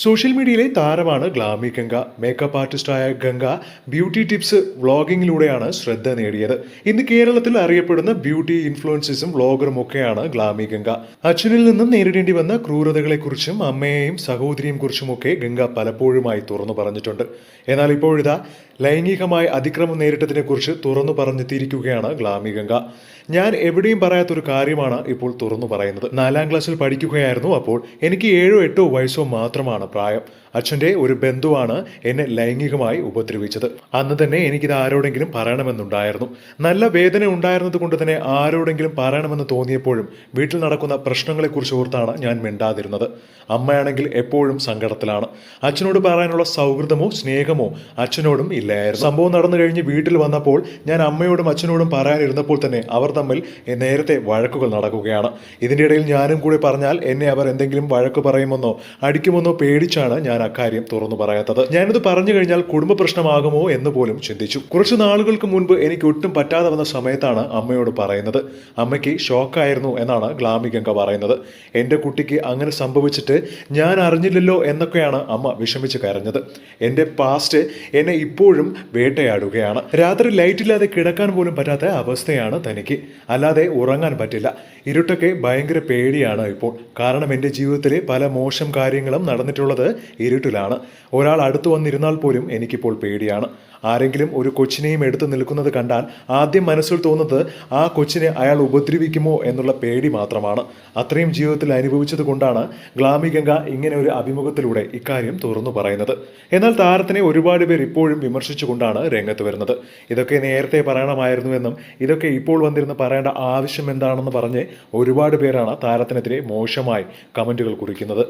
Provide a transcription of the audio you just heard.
Social മീഡിയയിലെ താരമാണ് Glamy Ganga. Makeup ആർട്ടിസ്റ്റായ ഗംഗ ബ്യൂട്ടി ടിപ്സ് വ്ളോഗിങ്ങിലൂടെയാണ് ശ്രദ്ധ നേടിയത്. ഇന്ന് കേരളത്തിൽ അറിയപ്പെടുന്ന ബ്യൂട്ടി ഇൻഫ്ലുവൻസേഴ്സും വ്ളോഗറും ഒക്കെയാണ് ഗ്ലാമി ഗംഗ. അച്ഛനിൽ നിന്നും നേരിടേണ്ടി വന്ന ക്രൂരതകളെക്കുറിച്ചും അമ്മയെയും സഹോദരിയും കുറിച്ചുമൊക്കെ ഗംഗ പലപ്പോഴുമായി തുറന്നു പറഞ്ഞിട്ടുണ്ട്. എന്നാൽ ഇപ്പോഴിതാ ലൈംഗികമായ അതിക്രമം നേരിട്ടതിനെക്കുറിച്ച് തുറന്നു പറഞ്ഞെത്തിയിരിക്കുകയാണ് ഗ്ലാമി ഗംഗ. ഞാൻ എവിടെയും പറയാത്തൊരു കാര്യമാണ് ഇപ്പോൾ തുറന്നു പറയുന്നത്. നാലാം ക്ലാസ്സിൽ പഠിക്കുകയായിരുന്നു അപ്പോൾ എനിക്ക് ഏഴോ എട്ടോ വയസ്സോ മാത്രമാണ്. പ്രായം. അച്ഛന്റെ ഒരു ബന്ധുവാണ് എന്നെ ലൈംഗികമായി ഉപദ്രവിച്ചത്. അന്ന് തന്നെ എനിക്കിത് ആരോടെങ്കിലും പറയണമെന്നുണ്ടായിരുന്നു. നല്ല വേദന ഉണ്ടായിരുന്നത് കൊണ്ട് തന്നെ ആരോടെങ്കിലും പറയണമെന്ന് തോന്നിയപ്പോഴും വീട്ടിൽ നടക്കുന്ന പ്രശ്നങ്ങളെക്കുറിച്ച് ഓർത്താണ് ഞാൻ മിണ്ടാതിരുന്നത്. അമ്മയാണെങ്കിൽ എപ്പോഴും സങ്കടത്തിലാണ്. അച്ഛനോട് പറയാനുള്ള സൗഹൃദമോ സ്നേഹമോ അച്ഛനോടും ഇല്ലായിരുന്നു. സംഭവം നടന്നു കഴിഞ്ഞ് വീട്ടിൽ വന്നപ്പോൾ ഞാൻ അമ്മയോടും അച്ഛനോടും പറയാനിരുന്നപ്പോൾ തന്നെ അവർ തമ്മിൽ നേരത്തെ വഴക്കുകൾ നടക്കുകയാണ്. ഇതിന്റെ ഇടയിൽ ഞാനും കൂടി പറഞ്ഞാൽ എന്നെ അവർ എന്തെങ്കിലും വഴക്ക് പറയുമെന്നോ അടിക്കുമെന്നോ പേടിച്ചാണ് ഞാൻ അക്കാര്യം തുറന്നു പറയാത്തത്. ഞാനിത് പറഞ്ഞു കഴിഞ്ഞാൽ കുടുംബ പ്രശ്നമാകുമോ എന്ന് പോലും ചിന്തിച്ചു. കുറച്ച് നാളുകൾക്ക് മുൻപ് എനിക്ക് ഒട്ടും പറ്റാതെ വന്ന സമയത്താണ് അമ്മയോട് പറയുന്നത്. അമ്മയ്ക്ക് ഷോക്കായിരുന്നു എന്നാണ് ഗ്ലാമികങ്ക പറയുന്നത്. എന്റെ കുട്ടിക്ക് അങ്ങനെ സംഭവിച്ചിട്ട് ഞാൻ അറിഞ്ഞില്ലല്ലോ എന്നൊക്കെയാണ് അമ്മ വിഷമിച്ച് കരഞ്ഞത്. എന്റെ പാസ്റ്റ് എന്നെ ഇപ്പോഴും വേട്ടയാടുകയാണ്. രാത്രി ലൈറ്റ് ഇല്ലാതെ കിടക്കാൻ പോലും പറ്റാത്ത അവസ്ഥയാണ് തനിക്ക്. അല്ലാതെ ഉറങ്ങാൻ പറ്റില്ല. ഇരുട്ടൊക്കെ ഭയങ്കര പേടിയാണ് ഇപ്പോൾ. കാരണം എന്റെ ജീവിതത്തിലെ പല മോശം കാര്യങ്ങളും നടന്നിട്ടുള്ളത് ഇരുട്ടിലാണ്. ഒരാൾ അടുത്തു വന്നിരുന്നാൽ പോലും എനിക്കിപ്പോൾ പേടിയാണ്. ആരെങ്കിലും ഒരു കൊച്ചിനെയും എടുത്തു നിൽക്കുന്നത് കണ്ടാൽ ആദ്യം മനസ്സിൽ തോന്നുന്നത് ആ കൊച്ചിനെ അയാൾ ഉപദ്രവിക്കുമോ എന്നുള്ള പേടി മാത്രമാണ്. അത്രയും ജീവിതത്തിൽ അനുഭവിച്ചത് കൊണ്ടാണ് ഗ്ലാമിഗംഗ ഇങ്ങനെ ഒരു അഭിമുഖത്തിലൂടെ ഇക്കാര്യം തുറന്നു പറയുന്നത്. എന്നാൽ താരത്തിനെ ഒരുപാട് പേർ ഇപ്പോഴും വിമർശിച്ചുകൊണ്ടാണ് രംഗത്ത് വരുന്നത്. ഇതൊക്കെ നേരത്തെ പറയണമായിരുന്നുവെന്നും ഇതൊക്കെ ഇപ്പോൾ വന്നിരുന്ന് പറയേണ്ട ആവശ്യം എന്താണെന്ന് പറഞ്ഞ് ഒരുപാട് പേരാണ് താരത്തിനെതിരെ മോശമായി കമന്റുകൾ കുറിക്കുന്നത്.